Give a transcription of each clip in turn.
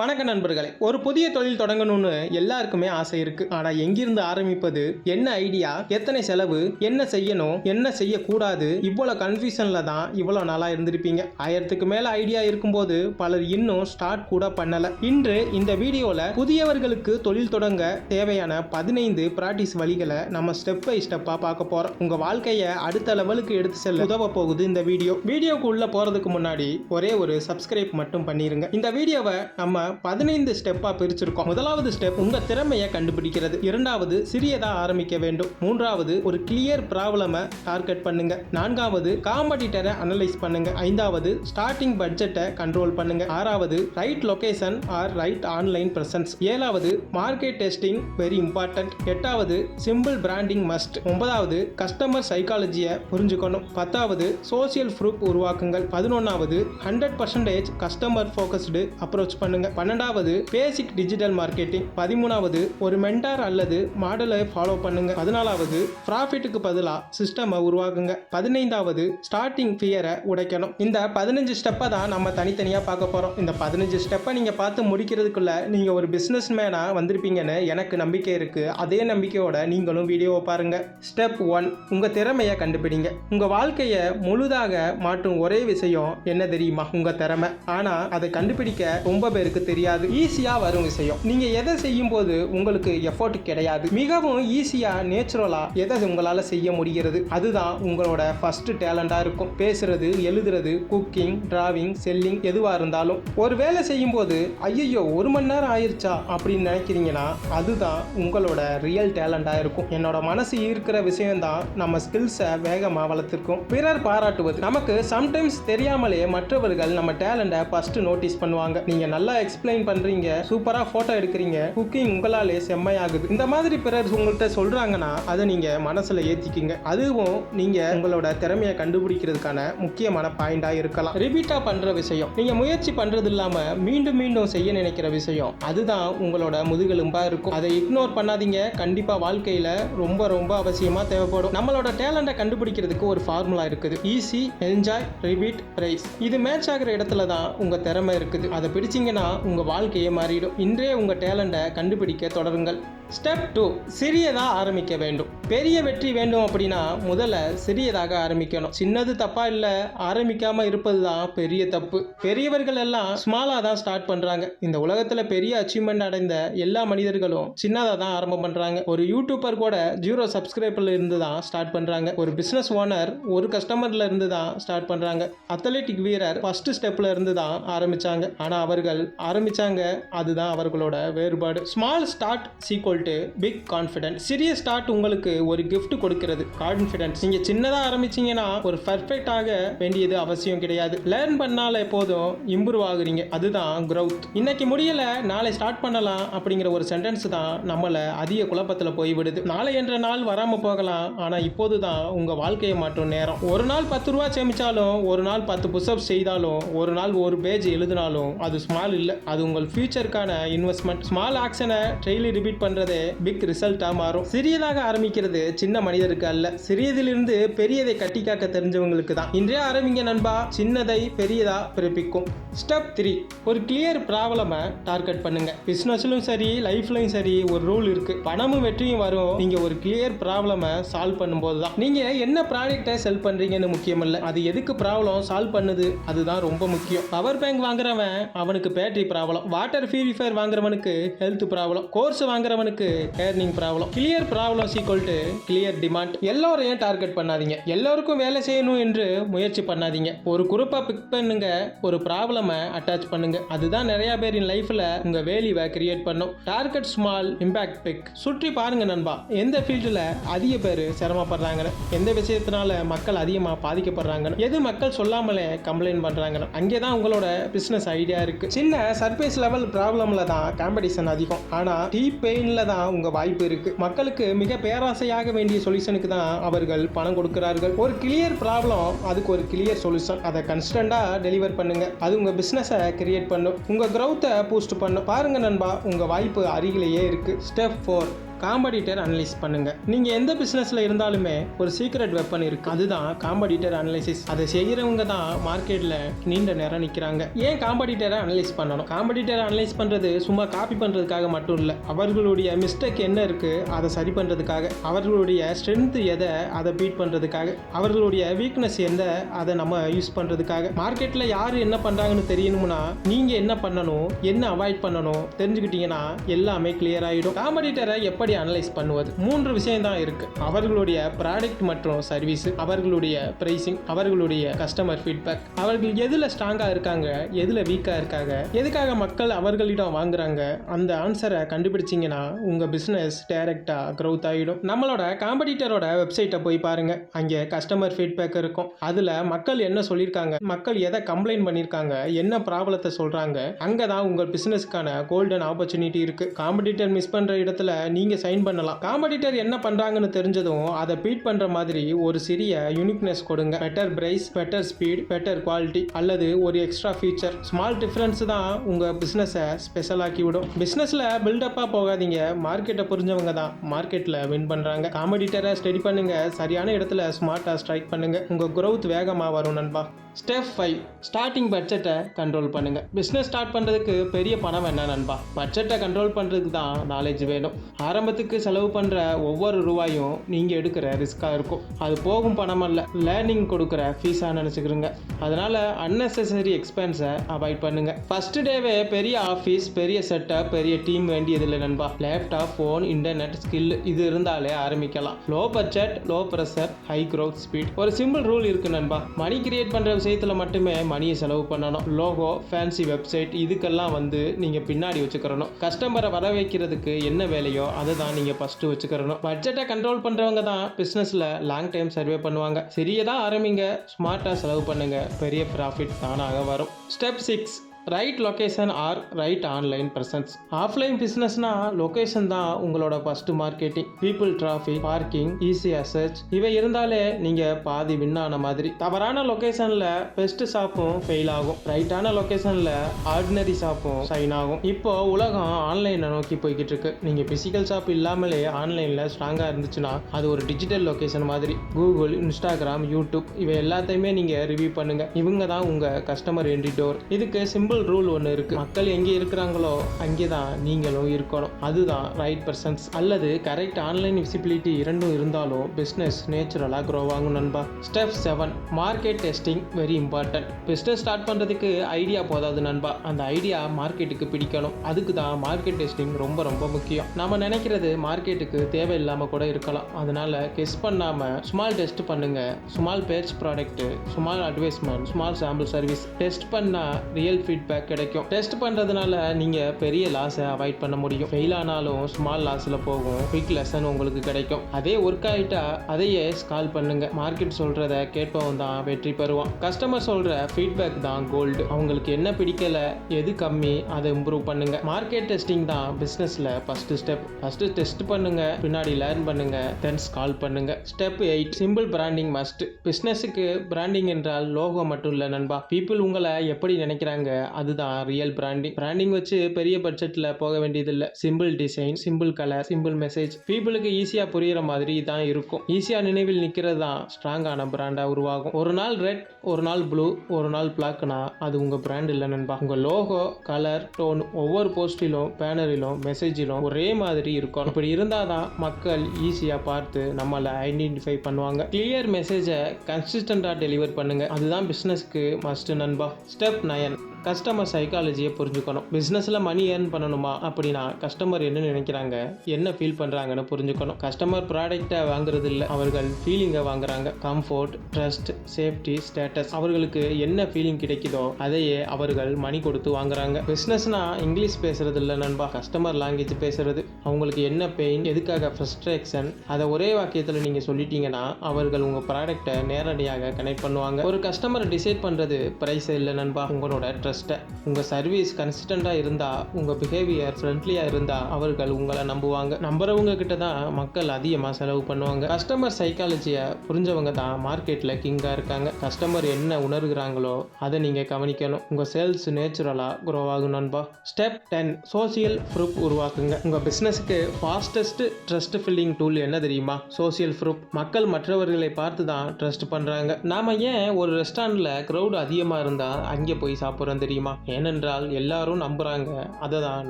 வணக்க நண்பர்களே. ஒரு புதிய தொழில் தொடங்கணும்னு எல்லாருக்குமே ஆசை இருக்கு. ஆனா எங்கிருந்து ஆரம்பிப்பது? என்ன ஐடியா? எத்தனை செலவு? என்ன செய்யணும்? என்ன செய்யக்கூடாது? இவ்வளவு கன்ஃபியூஷன்ல தான் இவ்வளவு நாளா இருந்திருப்பீங்க. ஆயிரத்துக்கு மேல ஐடியா இருக்கும்போது பலர் இன்னும் ஸ்டார்ட் கூட பண்ணல. இன்று இந்த வீடியோல புதியவர்களுக்கு தொழில் தொடங்க தேவையான பதினைந்து பிராக்டிஸ் வழிகளை நம்ம ஸ்டெப் பை ஸ்டெப்பா பார்க்க போறோம். உங்க வாழ்க்கையை அடுத்த லெவலுக்கு எடுத்து செல்ல உதவ போகுது இந்த வீடியோ. வீடியோக்கு உள்ள போறதுக்கு முன்னாடி ஒரே ஒரு சப்ஸ்கிரைப் மட்டும் பண்ணிருங்க. இந்த வீடியோவை நம்ம பதினைந்து ஸ்டெப்பாக பிரிச்சிருக்கோம். முதலாவது ஸ்டெப் உங்க திறமையை கண்டுபிடிக்கிறது. இரண்டாவது சிறியதாக ஆரம்பிக்க வேண்டும். மூன்றாவது ஒரு கிளியர் ப்ராப்ளமை டார்கெட் பண்ணுங்க. நான்காவது காம்படிட்டரை அனலைஸ் பண்ணுங்க. ஐந்தாவது ஸ்டார்டிங் பட்ஜெட்டை கண்ட்ரோல் பண்ணுங்க. ஆறாவது right location or right online presence ஏழாவது மார்க்கெட் டெஸ்டிங் வெரி இம்பார்ட்டன்ட் எட்டாவது சிம்பிள் பிராண்டிங் மஸ்ட் ஒன்பதாவது கஸ்டமர் சைக்காலஜியை புரிஞ்சுக்கணும். பத்தாவது சோசியல் ப்ரூஃப் உருவாக்குங்கள். பதினொன்றாவது hundred percentage customer focused approach பண்ணுங்க. பன்னெண்டாவது பேசிக் டிஜிட்டல் மார்க்கெட்டிங் பதிமூணாவது ஒரு மென்டார் அல்லது மாடலை ஃபாலோ பண்ணுங்க. பதினாலாவது ப்ராஃபிட்டுக்கு பதிலாக சிஸ்டமை உருவாக்குங்க. பதினைந்தாவது ஸ்டார்டிங் ஃபியரை உடைக்கணும். இந்த பதினஞ்சு ஸ்டெப்பை தான் நம்ம தனித்தனியாக பார்க்க போகிறோம் இந்த பதினஞ்சு ஸ்டெப்பை நீங்கள் பார்த்து முடிக்கிறதுக்குள்ள நீங்கள் ஒரு பிஸ்னஸ் மேனாக வந்திருப்பீங்கன்னு எனக்கு நம்பிக்கை இருக்குது அதே நம்பிக்கையோட நீங்களும் வீடியோவை பாருங்கள் ஸ்டெப் ஒன் உங்கள் திறமையை கண்டுபிடிங்க. உங்கள் வாழ்க்கையை முழுதாக மாற்றும் ஒரே விஷயம் என்ன தெரியுமா? உங்கள் திறமை. ஆனால் அதை கண்டுபிடிக்க ரொம்ப பேருக்கு தெரியாது. ஈஸியாக வரும் விஷயம். நீங்கள் எதை செய்யும் போது உங்களுக்கு எஃபோர்ட் கிடையாது. மிகவும் ஈஸியாக நேச்சுரலாக எதை உங்களால் செய்ய முடிகிறது. அதுதான் உங்களோட ஃபர்ஸ்ட் டேலண்டாக இருக்கும். பேசுறது எழுதுறது குக்கிங் டிராவிங் செல்லிங் எதுவாக இருந்தாலும். ஒரு வேலை செய்யும் போது ஐயோ ஒரு மணி நேரம் ஆயிருச்சா? அப்படின்னு நினைக்கிறீங்கன்னா அதுதான் உங்களோட ரியல் டேலண்டாக இருக்கும். என்னோட மனசு ஈர்க்கிற விஷயம்தான் நம்ம ஸ்கில்ஸை வேகமாக வளர்த்துருக்கும். பிறர் பாராட்டுவது. நமக்கு சம்டைம்ஸ் தெரியாமலே மற்றவர்கள் நம்ம டேலண்ட்டை ஃபர்ஸ்ட் நோட்டீஸ் பண்ணுவாங்க. நீங்க நல்லா எக்ஸ்பிளைன் பண்றீங்க. சூப்பரா போட்டோ எடுக்கிறீங்க. குக்கிங் உங்களாலே செம்மையாகுது. இந்த மாதிரி பிறர் உங்கள்கிட்ட சொல்றாங்கன்னா அதை நீங்க மனசுல ஏத்திக்கிங்க. அதுவும் நீங்க உங்களோட திறமையை கண்டுபிடிக்கிறதுக்கான முக்கியமான பாயிண்டா இருக்கலாம். ரிப்பீட்டா பண்ற விஷயம். நீங்க முயற்சி பண்றது இல்லாம மீண்டும் மீண்டும் செய்ய நினைக்கிற விஷயம். அதுதான் உங்களோட முதுகெலும்பா இருக்கும். அதை இக்னோர் பண்ணாதீங்க. கண்டிப்பா வாழ்க்கையில ரொம்ப ரொம்ப அவசியமா தேவைப்படும். நம்மளோட டேலண்ட்டை கண்டுபிடிக்கிறதுக்கு ஒரு ஃபார்முலா இருக்குது. ஈஸி என்ஜாய் ரிபீட் பிரைஸ் இது மேட்ச் ஆகிற இடத்துல தான் உங்க திறமை இருக்குது. அதை பிடிச்சிங்கன்னா உங்க வாழ்க்கையே மாறிடும். இன்றே உங்க டேலண்ட்டை கண்டுபிடிக்க தொடருங்கள். ஸ்டெப் டூ சிறியதாக ஆரம்பிக்க வேண்டும். பெரிய வெற்றி வேண்டும் அப்படின்னா முதல்ல சிறியதாக ஆரம்பிக்கணும். சின்னது தப்பா இல்லை ஆரம்பிக்காம இருப்பது தான் பெரிய தப்பு. பெரியவர்கள் எல்லாம் ஸ்மாலாக தான் ஸ்டார்ட் பண்ணுறாங்க இந்த உலகத்தில் பெரிய அச்சீவ்மெண்ட் அடைந்த எல்லா மனிதர்களும் சின்னதாக தான் ஆரம்பம் பண்ணுறாங்க ஒரு யூடியூபர் கூட ஜீரோ சப்ஸ்கிரைபர்ல இருந்து தான் ஸ்டார்ட் பண்ணுறாங்க ஒரு பிஸ்னஸ் ஓனர் ஒரு கஸ்டமர்ல இருந்து தான் ஸ்டார்ட் பண்ணுறாங்க அத்லெட்டிக் வீரர் ஃபர்ஸ்ட் ஸ்டெப்ல இருந்து தான் ஆரம்பிச்சாங்க. ஆனால் அவர்கள் ஆரம்பிச்சாங்க அதுதான் அவர்களோட வேறுபாடு. ஸ்மால் ஸ்டார்ட் சீக்வல் சொல்லிட்டு பிக் கான்ஃபிடென்ட் சிறிய ஸ்டார்ட் உங்களுக்கு ஒரு கிஃப்ட் கொடுக்கிறது. கான்ஃபிடென்ஸ் நீங்க சின்னதா ஆரம்பிச்சீங்கன்னா ஒரு பர்ஃபெக்ட் ஆக வேண்டியது அவசியம் கிடையாது. லேர்ன் பண்ணால எப்போதும் இம்ப்ரூவ் ஆகுறீங்க. அதுதான் க்ரௌத் இன்னைக்கு முடியல நாளை ஸ்டார்ட் பண்ணலாம் அப்படிங்கிற ஒரு சென்டென்ஸ் தான் நம்மளை அதிக குழப்பத்தில் போய் விடுது நாளை என்ற நாள் வராம போகலாம் ஆனா இப்போது தான் உங்க வாழ்க்கையை மாற்றும் நேரம். ஒரு நாள் பத்து ரூபா சேமிச்சாலும் ஒரு நாள் பத்து புஷ்அப் செய்தாலும் ஒரு நாள் ஒரு பேஜ் எழுதினாலும் அது ஸ்மால் இல்லை. அது உங்கள் ஃபியூச்சருக்கான இன்வெஸ்ட்மெண்ட் ஸ்மால் ஆக்ஷனை டெய்லி ரிப்பீட் பண்றதே பிக் ரிசல்ட்டாக மாறும். சிறியதாக ஆரம்பிக்கிறது சின்ன மனிதருக்கு அல்ல. சிறியதிலிருந்து பெரியதை கட்டி காக்க தெரிஞ்சவங்களுக்கு தான். இன்றைய ஆரம்பிங்க நண்பா. சின்னதை பெரியதா பிறப்பிக்கும். ஸ்டெப் த்ரீ ஒரு கிளியர் ப்ராப்ளமை டார்கெட் பண்ணுங்க. பிஸ்னஸ்லும் சரி லைஃப்லையும் சரி ஒரு ரூல் இருக்கு. பணமும் வெற்றியும் வரும். நீங்க ஒரு கிளியர் ப்ராப்ளமை சால்வ் பண்ணும்போது தான். நீங்க என்ன ப்ராடக்ட்டை செல் பண்றீங்கன்னு முக்கியம் இல்லை அது எதுக்கு ப்ராப்ளம் சால்வ் பண்ணுது? அதுதான் ரொம்ப முக்கியம். பவர் பேங்க் வாங்குறவன் அவனுக்கு பேட்டரி ப்ராப்ளம் வாட்டர் பியூரிஃபையர் வாங்குறவனுக்கு health problem course வாங்குறவனுக்கு earning problem clear problem equal to clear demand எல்லோரையும் டார்கெட் பண்ணாதீங்க. எல்லோருக்கும் வேலை செய்யணும் என்று முயற்சி பண்ணாதீங்க. ஒரு குரூப்பாக பிக் பண்ணுங்க ஒரு ப்ராப்ளமை அட்டாச் பண்ணுங்க. அதுதான் நிறைய பேரின் லைஃப்ல உங்க வேலிவை கிரியேட் பண்ணும். டார்கெட் ஸ்மால் இம்பாக்ட் பிக் சுற்றி பாருங்க நண்பா. எந்த ஃபீல்டில் அதிக பேர் சிரமப்படுறாங்கன்னு. எந்த விஷயத்தினால மக்கள் அதிகமாக பாதிக்கப்படுறாங்கன்னு. எது மக்கள் சொல்லாமலே கம்ப்ளைண்ட் பண்றாங்கன்னு. அங்கே தான் உங்களோட பிஸ்னஸ் ஐடியா இருக்கு. சின்ன சர்ஃபேஸ் லெவல் ப்ராப்ளமில் தான் காம்படிஷன் அதிகம். ஆனால் டீப் பெயினில் தான் உங்க வாய்ப்பு இருக்கு. மக்களுக்கு மிக பேராசையாக வேண்டிய சொல்யூஷனுக்கு தான் அவர்கள் பணம் கொடுக்கிறார்கள். ஒரு கிளியர் ப்ராப்ளம் அதுக்கு ஒரு கிளியர் சொல்யூஷன் அதை கன்ஸ்டண்டா டெலிவர் பண்ணுங்க. அது உங்க பிசினஸை கிரியேட் பண்ணும். உங்க க்ரௌத்தை பூஸ்ட் பண்ணும். பாருங்க நண்பா உங்க வாய்ப்பு அருகிலேயே இருக்கு. ஸ்டெப் ஃபோர் காம்படிட்டர் அனலைஸ் பண்ணுங்க. நீங்க எந்த பிசினஸ்ல இருந்தாலுமே ஒரு சீக்ரெட் வெப்பன் இருக்கு. அதுதான் காம்படிட்டர் அனலைசிஸ் அதை செய்யறவங்க தான் மார்க்கெட்ல நீண்ட நேரம் நிக்கிறாங்க. ஏன் காம்படிட்டரை அனலைஸ் பண்ணணும்? காம்படிட்டரை அனலைஸ் பண்றது சும்மா காப்பி பண்றதுக்காக மட்டும் இல்ல. அவர்களுடைய மிஸ்டேக் என்ன இருக்கு அதை சரி பண்றதுக்காக. அவர்களுடைய ஸ்ட்ரென்த் எதை அதை பீட் பண்றதுக்காக. அவர்களுடைய வீக்னஸ் எந்த அதை நம்ம யூஸ் பண்றதுக்காக. மார்க்கெட்ல யார் என்ன பண்றாங்கன்னு தெரியணும்னா நீங்க என்ன பண்ணணும் என்ன அவாய்ட் பண்ணணும் தெரிஞ்சுக்கிட்டீங்கன்னா எல்லாமே கிளியர் ஆயிடும். காம்படிட்டரை எப்படி அனலைஸ் பண்ணுவது. மூன்று விஷயம் தான் இருக்கு. அவர்களுடைய ப்ராடக்ட் மற்றும் சர்வீஸ் அவர்களுடைய பிரைசிங் அவர்களுடைய கஸ்டமர் ஃபீட்பேக் அவர்கள் எதுல ஸ்ட்ராங்கா இருக்காங்க எதுல வீக்கா இருக்காங்க எதுக்காக மக்கள் அவர்களிடம் வாங்குறாங்க அந்த ஆன்சரை கண்டுபிடிச்சீங்கன்னா உங்க பிசினஸ் டைரக்டா க்ரோத் ஆகிடும் நம்மளோட காம்படிட்டரோட வெப்சைட்டை போய் பாருங்க. அங்கே கஸ்டமர் ஃபீட்பேக் இருக்கும். அதுல மக்கள் என்ன சொல்லியிருக்காங்க மக்கள் எதை கம்ப்ளைண்ட் பண்ணியிருக்காங்க என்ன ப்ராப்ளத்தை சொல்றாங்க அங்கே தான் உங்கள் பிசினஸ்க்கான கோல்டன் ஆப்பர்ச்சுனிட்டி இருக்கு. காம்படிட்டர் மிஸ் பண்ற இடத்துல நீங்க சைன் பண்ணலாம். காம்படிட்டர் என்ன பண்றாங்கன்னு தெரிஞ்சதும் அதை பீட் பண்ற மாதிரி ஒரு சிறிய யூனிக்னஸ் கொடுங்க. Better price better speed better quality அல்லது ஒரு எக்ஸ்ட்ரா ஃபீச்சர் ஸ்மால் டிஃபரன்ஸ் தான் உங்க பிசினஸை ஸ்பெஷல் ஆக்கி விடும். பிசினஸ்ல பில்டப்பா போகாதீங்க. மார்க்கெட்டை புரிஞ்சவங்க தான். மார்க்கெட்ல வின் பண்றாங்க. காம்படிட்டரை ஸ்டடி பண்ணுங்க. சரியான இடத்துல ஸ்மார்ட்டா ஸ்ட்ரைக் பண்ணுங்க. உங்க growth வேகமா வரும் நண்பா. ஸ்டெப் ஃபைவ் ஸ்டார்டிங் பட்ஜெட்டை கண்ட்ரோல் பண்ணுங்க. பிஸ்னஸ் ஸ்டார்ட் பண்ணுறதுக்கு பெரிய பணம் என்ன நண்பா? பட்ஜெட்டை கண்ட்ரோல் பண்ணுறதுக்கு தான் நாலேஜ் வேணும். ஆரம்ப ஆரம்பத்துக்கு செலவு பண்ணுற ஒவ்வொரு ரூபாயும் நீங்கள் எடுக்கிற ரிஸ்க்காக இருக்கும். அது போகும் பணம் அல்ல லேர்னிங் கொடுக்குற ஃபீஸாக நினச்சிக்கிறோங்க அதனால் அன்னெசரி எக்ஸ்பென்ஸை அவாய்ட் பண்ணுங்கள் ஃபஸ்ட்டு டேவே பெரிய ஆஃபீஸ் பெரிய செட்டப் பெரிய டீம் வேண்டியதில்லை நண்பா. லேப்டாப் ஃபோன் இன்டர்நெட் ஸ்கில் இது இருந்தாலே ஆரம்பிக்கலாம். Low budget low pressure high growth speed ஒரு சிம்பிள் ரூல் இருக்குது நண்பா. மணி கிரியேட் பண்ணுற விஷயத்தில் மட்டுமே மணியை செலவு பண்ணணும். லோகோ ஃபேன்சி வெப்சைட் இதுக்கெல்லாம் வந்து நீங்கள் பின்னாடி வச்சுக்கிறணும் கஸ்டமரை வர வைக்கிறதுக்கு என்ன வேலையோ அதை தான் நீங்கள் ஃபஸ்ட்டு வச்சுக்கிறணும். பட்ஜெட்டை கண்ட்ரோல் பண்ணுறவங்க தான் பிஸ்னஸில் லாங் டைம் சர்வே பண்ணுவாங்க. சிறியதாக ஆரம்பிங்க ஸ்மார்ட்டாக செலவு பண்ணுங்கள் பெரிய ப்ராஃபிட் தானாக வரும். Step six right location or right online presence offline பிஸ்னஸ்னா location தான் உங்களோட first marketing people traffic parking easy அசர்ச் இவை இருந்தாலே நீங்கள் பாதி வின் ஆன மாதிரி. தவறான லொக்கேஷனில் பெஸ்ட் ஷாப்பும் ஃபெயில் ஆகும். ரைட்டான லொக்கேஷனில் ஆர்டினரி ஷாப்பும் சைன் ஆகும். இப்போ உலகம் ஆன்லைனை நோக்கி போய்கிட்டு இருக்கு. நீங்கள் பிசிக்கல் ஷாப் இல்லாமலே ஆன்லைனில் ஸ்ட்ராங்காக இருந்துச்சுன்னா அது ஒரு டிஜிட்டல் லொக்கேஷன் மாதிரி. கூகுள் இன்ஸ்டாகிராம் யூடியூப் இவை எல்லாத்தையுமே நீங்கள் ரிவ்யூ பண்ணுங்க. இவங்க தான் உங்கள் கஸ்டமர் என்ட்ரி டோர் இதுக்கு சிம்பிள் ரூல் ஒன்று இருக்குது மக்கள் எங்கே இருக்கிறாங்களோ அங்கே தான் நீங்களும் இருக்கணும். அதுதான் ரைட் பர்சன்ஸ் அல்லது கரெக்ட் ஆன்லைன் விசிபிலிட்டி இரண்டும் இருந்தாலும் பிஸ்னஸ் நேச்சுரலாக க்ரோ ஆகும் நண்பா. Step seven market testing very important business start பண்ணுறதுக்கு ஐடியா போதாது நண்பா. அந்த ஐடியா மார்க்கெட்டுக்கு பிடிக்கணும். அதுக்கு தான் மார்க்கெட் டெஸ்டிங் ரொம்ப ரொம்ப முக்கியம். நம்ம நினைக்கிறது மார்க்கெட்டுக்கு தேவையில்லாமல் கூட இருக்கலாம். அதனால கெஸ் பண்ணாமல் ஸ்மால் டெஸ்ட் பண்ணுங்கள் small batch product small advertisement small sample service test பண்ணால் ரியல் ஃபீட்பேக் கிடைக்கும். டெஸ்ட் பண்ணுறதுனால நீங்கள் பெரிய லாஸை அவாய்ட் பண்ண முடியும். ஃபெயில் ஆனாலும் ஸ்மால் லாஸில் போகும். குவிக் லெசன் உங்களுக்கு கிடைக்கும். அதே ஒர்க் ஆகிட்டா அதையே ஸ்கால் பண்ணுங்க. மார்க்கெட் சொல்கிறத கேட்பவன் தான் வெற்றி பெறுவான். கஸ்டமர் சொல்கிற ஃபீட்பேக் தான் கோல்டு அவங்களுக்கு என்ன பிடிக்கல எது கம்மி அதை இம்ப்ரூவ் பண்ணுங்க. மார்க்கெட் டெஸ்டிங் தான் பிஸ்னஸில் ஃபஸ்ட்டு ஸ்டெப் ஃபஸ்ட்டு டெஸ்ட் பண்ணுங்க பின்னாடி லேர்ன் பண்ணுங்க தென் ஸ்கால் பண்ணுங்க. Step eight simple branding must பிஸ்னஸுக்கு branding என்றால் லோகோ மட்டும் இல்லை நண்பா. பீப்புள் உங்களை எப்படி நினைக்கிறாங்க அதுதான் ரியல் பிராண்டிங் பிராண்டிங் வச்சு பெரிய பட்ஜெட்டில் போக வேண்டியதில்லை. Simple design simple colour simple message பீப்புளுக்கு ஈஸியாக புரியுற மாதிரி தான் இருக்கும். ஈஸியாக நினைவில் நிற்கிறது தான் ஸ்ட்ராங்கான பிராண்டாக உருவாகும். ஒரு நாள் ரெட் ஒரு நாள் ப்ளூ ஒரு நாள் பிளாக்னா அது உங்கள் பிராண்ட் இல்லை நண்பா. உங்கள் லோகோ கலர் டோன் ஒவ்வொரு போஸ்டிலும் பேனரிலும் மெசேஜிலும் ஒரே மாதிரி இருக்கும். இப்படி இருந்தால் தான் மக்கள் ஈஸியாக பார்த்து நம்மளை ஐடென்டிஃபை பண்ணுவாங்க. கிளியர் மெசேஜை கன்சிஸ்டண்ட்டாக டெலிவர் பண்ணுங்க. அதுதான் பிஸ்னஸ்க்கு மஸ்ட் நண்பா. ஸ்டெப் நயன் கஸ்டமர் சைக்காலஜியை புரிஞ்சுக்கணும். பிஸ்னஸில் மணி ஏர்ன் பண்ணணுமா? அப்படின்னா கஸ்டமர் என்ன நினைக்கிறாங்க? என்ன ஃபீல் பண்ணுறாங்கன்னு புரிஞ்சுக்கணும். கஸ்டமர் ப்ராடக்டை வாங்குறது இல்லை அவர்கள் ஃபீலிங்கை வாங்குறாங்க. கம்ஃபோர்ட் ட்ரஸ்ட் சேஃப்டி ஸ்டேட்டஸ் அவர்களுக்கு என்ன ஃபீலிங் கிடைக்குதோ அதையே அவர்கள் மணி கொடுத்து வாங்குறாங்க. பிஸ்னஸ்னா இங்கிலீஷ் பேசுறது இல்லை நண்பா. கஸ்டமர் லாங்குவேஜ் பேசுறது. அவங்களுக்கு என்ன பெயின் எதுக்காக ஃப்ரஸ்ட்ரேஷன் அதை ஒரே வாக்கியத்தில் நீங்கள் சொல்லிட்டீங்கன்னா அவர்கள் உங்கள் ப்ராடக்ட்டை நேரடியாக கனெக்ட் பண்ணுவாங்க. ஒரு கஸ்டமரை டிசைட் பண்ணுறது ப்ரைஸ் இல்லை நண்பா. உங்களோட ட்ரஸ்ட்டை உங்கள் சர்வீஸ் கன்சிஸ்டண்ட்டாக இருந்தால் உங்கள் பிஹேவியர் ஃப்ரெண்ட்லியாக இருந்தால் அவர்கள் உங்களை நம்புவாங்க. நம்புறவங்க கிட்ட தான் மக்கள் அதிகமாக செலவு பண்ணுவாங்க. கஸ்டமர் சைக்காலஜியை புரிஞ்சவங்க தான் மார்க்கெட்டில் கிங்காக இருக்காங்க. கஸ்டமர் என்ன உணர்கிறாங்களோ அதை நீங்கள் கவனிக்கணும். உங்கள் சேல்ஸ் நேச்சுரலாக க்ரோ ஆகும் நண்பா. ஸ்டெப் டென் சோசியல் ப்ரூஃப் உருவாக்குங்க. உங்கள் பிஸ்னஸுக்கு ஃபாஸ்டஸ்ட் ட்ரஸ்ட் ஃபில்லிங் டூல் என்ன தெரியுமா? சோசியல் ப்ரூஃப் மக்கள் மற்றவர்களை பார்த்து தான் ட்ரஸ்ட் பண்ணுறாங்க நாம் ஏன் ஒரு ரெஸ்டாரண்ட்டில் க்ரௌட் அதிகமாக இருந்தால் அங்கே போய் சாப்பிட்றோம் தெரியுமா? ஏனென்றால் எல்லாரும் நம்புகிறாங்க அதை தான்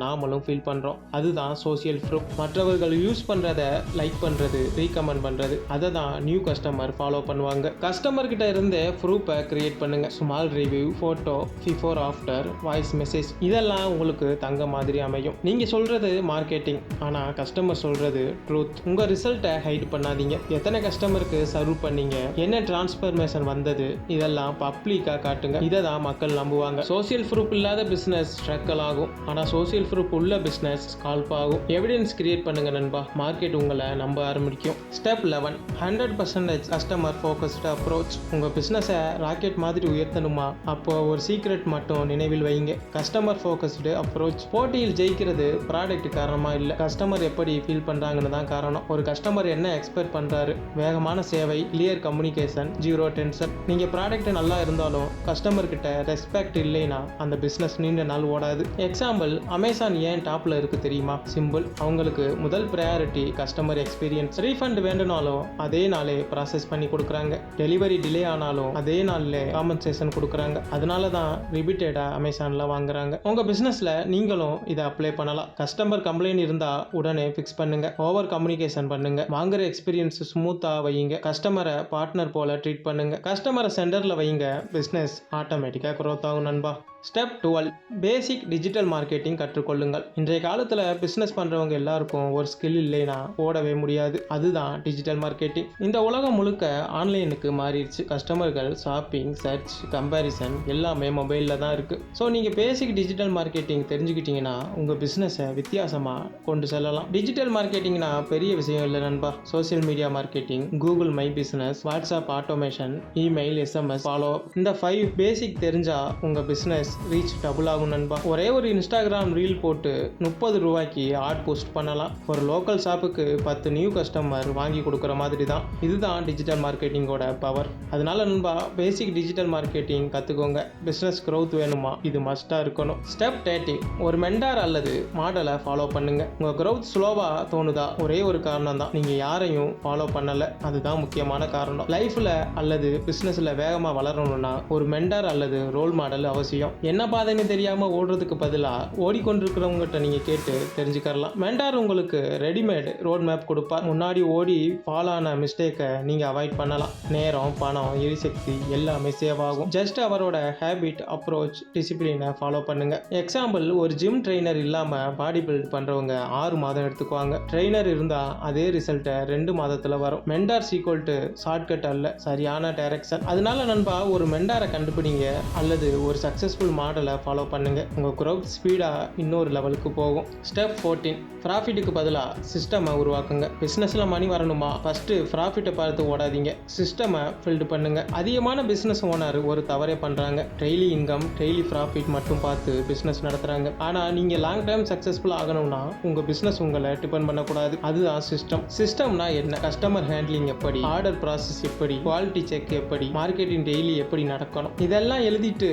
நாமளும் ஃபீல் பண்ணுறோம் அதுதான் சோசியல் ப்ரூஃப் மற்றவர்கள் யூஸ் பண்ணுறத லைக் பண்ணுறது ரீகமெண்ட் பண்ணுறது அதை தான் நியூ கஸ்டமர் ஃபாலோ பண்ணுவாங்க. கஸ்டமர் கிட்ட இருந்து ப்ரூஃபை கிரியேட் பண்ணுங்க. Small review photo before after voice message இதெல்லாம் உங்களுக்கு தங்க மாதிரி அமையும். நீங்கள் சொல்கிறது மார்க்கெட்டிங் ஆனால் கஸ்டமர் சொல்கிறது ட்ரூத் உங்கள் ரிசல்ட்டை ஹைட் பண்ணாதீங்க. எத்தனை கஸ்டமருக்கு சர்வ் பண்ணீங்க? என்ன டிரான்ஸ்ஃபர்மேஷன் வந்தது? இதெல்லாம் பப்ளிக்காக காட்டுங்க. இதை தான் மக்கள் நம்புவாங்க. ஸோ சோஷியல் ப்ரூஃப் இல்லாத பிஸ்னஸ் ஸ்ட்ரக்கல் ஆகும். ஆனால் சோஷியல் ப்ரூஃப் உள்ள பிஸ்னஸ் ஸ்கால்ப் ஆகும். எவிடன்ஸ் கிரியேட் பண்ணுங்கள் நண்பா. மார்க்கெட் உங்களை நம்ப ஆரம்பிக்கும். Step eleven hundred percentage customer focused approach உங்கள் பிஸ்னஸை ராக்கெட் மாதிரி உயர்த்தணுமா? அப்போ ஒரு சீக்ரெட் மட்டும் நினைவில் வைங்க. கஸ்டமர் ஃபோக்கஸ்டு அப்ரோச் போட்டியில் ஜெயிக்கிறது ப்ராடக்ட் காரணமாக இல்லை. கஸ்டமர் எப்படி ஃபீல் பண்ணுறாங்கன்னு தான் காரணம். ஒரு கஸ்டமர் என்ன எக்ஸ்பெக்ட் பண்ணுறாரு வேகமான சேவை கிளியர் கம்யூனிகேஷன் ஜீரோ டென்ஷன் நீங்கள் ப்ராடக்ட் நல்லா இருந்தாலும் கஸ்டமர் கிட்ட ரெஸ்பெக்ட் இல்லைன்னு அந்த பிஸ்னஸ் நீண்ட நாள் ஓடாது. எக்ஸாம்பிள் அமேசான் ஏன் டாப்ல இருக்கு தெரியுமா? சிம்பிள் அவங்களுக்கு முதல் ப்ரையாரிட்டி கஸ்டமர் எக்ஸ்பீரியன்ஸ் ரீஃபண்ட் வேண்டுனாலும் அதே நாளே ப்ராசஸ் பண்ணி கொடுக்குறாங்க. டெலிவரி டிலே ஆனாலும் அதே நாளில் காம்பன்சேஷன் கொடுக்குறாங்க. அதனால தான் ரிப்பீட்டடாக அமேசானில் வாங்குறாங்க. உங்கள் பிஸ்னஸில் நீங்களும் இதை அப்ளை பண்ணலாம். கஸ்டமர் கம்ப்ளைண்ட் இருந்தால் உடனே ஃபிக்ஸ் பண்ணுங்க. ஓவர் கம்யூனிகேஷன் பண்ணுங்க. வாங்குற எக்ஸ்பீரியன்ஸ் ஸ்மூத்தாக வைங்க கஸ்டமரை பார்ட்னர் போல ட்ரீட் பண்ணுங்க. கஸ்டமரை சென்டரில் வைங்க. பிஸ்னஸ் ஆட்டோமேட்டிக்காக க்ரோத் ஆகும் நண்பா. Step twelve basic digital marketing கற்றுக்கொள்ளுங்கள். இன்றைய காலத்தில் பிஸ்னஸ் பண்ணுறவங்க எல்லாருக்கும் ஒரு ஸ்கில் இல்லைன்னா ஓடவே முடியாது. அதுதான் டிஜிட்டல் மார்க்கெட்டிங் இந்த உலகம் முழுக்க ஆன்லைனுக்கு மாறிடுச்சு. கஸ்டமர்கள் ஷாப்பிங் சர்ச் கம்பேரிசன் எல்லாமே மொபைலில் தான் இருக்குது ஸோ நீங்கள் பேசிக் டிஜிட்டல் மார்க்கெட்டிங் தெரிஞ்சுக்கிட்டிங்கன்னா உங்கள் பிஸ்னஸை வித்தியாசமாக கொண்டு செல்லலாம். டிஜிட்டல் மார்க்கெட்டிங்னா பெரிய விஷயம் இல்லை நண்பா. Social media marketing Google my business WhatsApp automation email SMS follow இந்த ஃபைவ் பேசிக் தெரிஞ்சால் உங்கள் பிஸ்னஸ் ரீச் டபுள் ஆகும் நண்பா. ஒரே ஒரு இன்ஸ்டாகிராம் ரீல் போட்டு முப்பது ரூபாய்க்கு ஆட் போஸ்ட் பண்ணலாம். ஒரு லோக்கல் ஷாப்புக்கு பத்து நியூ கஸ்டமர் வாங்கி கொடுக்குற மாதிரி தான். இதுதான் டிஜிட்டல் மார்க்கெட்டிங்கோட பவர் அதனால நண்பா பேசிக் டிஜிட்டல் மார்க்கெட்டிங் கற்றுக்கோங்க பிஸ்னஸ் க்ரோத் வேணுமா? இது மஸ்ட்டாக இருக்கணும். ஸ்டெப் டேட்டிங் ஒரு மெண்டார் அல்லது மாடலை ஃபாலோ பண்ணுங்க. உங்கள் க்ரோத் ஸ்லோவாக தோணுதா? ஒரே ஒரு காரணம் தான். நீங்கள் யாரையும் ஃபாலோ பண்ணலை. அதுதான் முக்கியமான காரணம். லைஃப்பில் அல்லது பிஸ்னஸில் வேகமாக வளரணும்னா ஒரு மெண்டார் அல்லது ரோல் மாடல் அவசியம் என்ன பாதைன்னு தெரியாமல் ஓடுறதுக்கு பதிலாக ஓடிக்கொண்டிருக்கிறவங்ககிட்ட நீங்கள் கேட்டு தெரிஞ்சுக்கரலாம் மெண்டார் உங்களுக்கு ரெடிமேடு ரோட் மேப் கொடுப்பார் முன்னாடி ஓடி ஃபால் ஆன மிஸ்டேக்கை நீங்கள் அவாய்ட் பண்ணலாம். நேரம் பணம் எரிசக்தி எல்லாமே சேவ் ஆகும். ஜஸ்ட் அவரோட ஹேபிட் அப்ரோச் டிசிப்ளினை ஃபாலோ பண்ணுங்க. எக்ஸாம்பிள் ஒரு ஜிம் ட்ரெயினர் இல்லாமல் பாடி பில்ட் பண்ணுறவங்க ஆறு மாதம் எடுத்துக்குவாங்க. ட்ரெயினர் இருந்தால் அதே ரிசல்ட்டை ரெண்டு மாதத்தில் வரும். மெண்டார் சீக்வல் டு ஷார்ட்கட் அல்ல சரியான டைரக்ஷன் அதனால நண்பா ஒரு மெண்டாரை கண்டுபிடிங்க அல்லது ஒரு சக்ஸஸ்ஃபுல் மாடலை ஃபாலோ பண்ணுங்க. உங்கள் growth ஸ்பீடாக இன்னொரு லெவலுக்கு போகும். ஸ்டெப் ஃபோர்டீன் ப்ராஃபிட்டுக்கு பதிலாக சிஸ்டமை உருவாக்குங்க. பிஸ்னஸில் மணி வரணுமா? ஃபஸ்ட்டு ப்ராஃபிட்டை பார்த்து ஓடாதீங்க. சிஸ்டமை ஃபில்டு பண்ணுங்கள் அதிகமான பிஸ்னஸ் ஓனர் ஒரு தவறே பண்ணுறாங்க டெய்லி இன்கம் டெய்லி ப்ராஃபிட் மட்டும் பார்த்து பிஸ்னஸ் நடத்துகிறாங்க ஆனால் நீங்கள் லாங் டைம் சக்ஸஸ்ஃபுல் ஆகணும்னா உங்கள் பிஸ்னஸ் உங்களை டிபெண்ட் பண்ணக்கூடாது. அதுதான் சிஸ்டம் சிஸ்டம்னா என்ன? கஸ்டமர் ஹேண்ட்லிங் எப்படி? ஆர்டர் ப்ராசஸ் எப்படி? குவாலிட்டி செக் எப்படி? மார்க்கெட்டிங் டெய்லி எப்படி நடக்கணும்? இதெல்லாம் எழுதிட்டு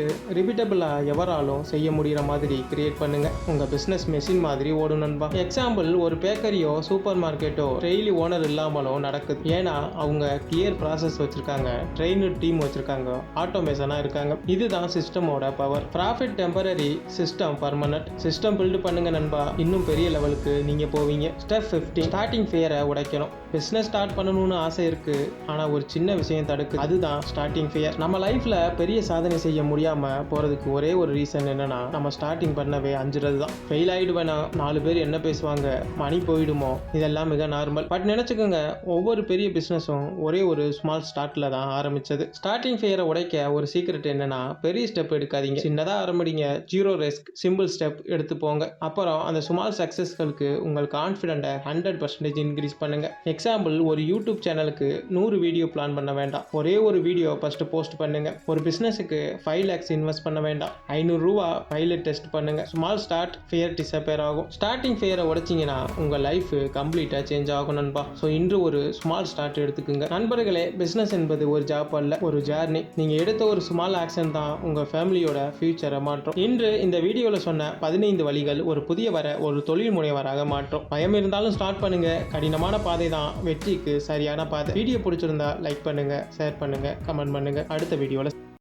ரிப்பீட்டபிளாக எவராலும் செய்ய முடிகிற மாதிரி கிரியேட் பண்ணுங்கள் உங்கள் பிஸ்னஸ் மெஷின் மாதிரி ஓடும் நண்பா. எக்ஸாம்பிள் ஒரு பேக்கரியோ சூப்பர் மார்க்கெட்டோ டெய்லி ஓனர் இல்லாமலும் நடக்குது. ஏன்னா அவங்க கிளியர் ப்ராசஸ் வச்சுருக்காங்க. ட்ரெயினு டீம் வச்சுருக்காங்க. ஆட்டோமேஷனாக இருக்காங்க. இதுதான் சிஸ்டமோட power profit temporary system permanent system build பண்ணுங்க நண்பா. இன்னும் பெரிய லெவலுக்கு நீங்கள் போவீங்க. ஸ்டெப் 15 ஸ்டார்டிங் ஃபேரை உடைக்கணும். பிஸ்னஸ் ஸ்டார்ட் பண்ணணும்னு ஆசை இருக்கு. ஆனால் ஒரு சின்ன விஷயம் தடுக்கு அதுதான் ஸ்டார்டிங் ஃபியர் நம்ம லைஃப்பில் பெரிய சாதனை செய்ய முடியாமல் போகிறதுக்கு ஒரே ஒரு ரீசன் என்னன்னா நம்ம ஸ்டார்டிங் பண்ணவே அஞ்சுறது தான் ஃபெயில் ஆகிடுவேனா நாலு பேர் என்ன பேசுவாங்க? மணி போயிடுமோ? இதெல்லாம் மிக நார்மல் பட் நினச்சிக்கோங்க ஒவ்வொரு பெரிய பிஸ்னஸும் ஒரே ஒரு ஸ்மால் ஸ்டார்ட்டில் தான் ஆரம்பிச்சது. ஸ்டார்டிங் ஃபியரை உடைக்க ஒரு சீக்ரெட் என்னன்னா பெரிய ஸ்டெப் எடுக்காதீங்க. சின்னதாக ஆரம்பிங்க. ஜீரோ ரிஸ்க் சிம்பிள் ஸ்டெப் எடுத்து போங்க. அப்புறம் அந்த ஸ்மால் சக்ஸஸ்களுக்கு உங்கள் கான்ஃபிடென்ட்டை ஹண்ட்ரட் பர்சன்டேஜ் இன்க்ரீஸ் பண்ணுங்க. எக்ஸாம்பிள் ஒரு யூடியூப் சேனலுக்கு நூறு வீடியோ பிளான் பண்ண வேண்டாம். ஒரே ஒரு வீடியோ ஃபஸ்ட்டு போஸ்ட் பண்ணுங்க. ஒரு பிஸ்னஸுக்கு ஃபைவ் லேக்ஸ் இன்வெஸ்ட் பண்ண பண்ண வேண்டாம் ஐநூறுரூவா பைலட் டெஸ்ட் பண்ணுங்க. ஸ்மால் ஸ்டார்ட் ஃபியர் டிசப்பேர் ஆகும். ஸ்டார்டிங் ஃபியரை உடைச்சிங்கன்னா உங்கள் லைஃப் கம்ப்ளீட்டாக சேஞ்ச் ஆகும் நண்பா. ஸோ இன்று ஒரு ஸ்மால் ஸ்டார்ட் எடுத்துக்குங்க. நண்பர்களே பிஸ்னஸ் என்பது ஒரு ஜாப் அல்ல ஒரு ஜேர்னி நீங்கள் எடுத்த ஒரு ஸ்மால் ஆக்ஷன் தான் உங்கள் ஃபேமிலியோட ஃபியூச்சரை மாற்றும். இன்று இந்த வீடியோவில் சொன்ன பதினைந்து வழிகள் ஒரு புதிய வர ஒரு தொழில் முனைவராக மாற்றும். பயம் இருந்தாலும் ஸ்டார்ட் பண்ணுங்க. கடினமான பாதை தான். வெற்றிக்கு சரியான பாதை. வீடியோ பிடிச்சிருந்தா லைக் பண்ணுங்க ஷேர் பண்ணுங்க கமெண்ட் பண்ணுங்க. அடுத்த வீடியோவில்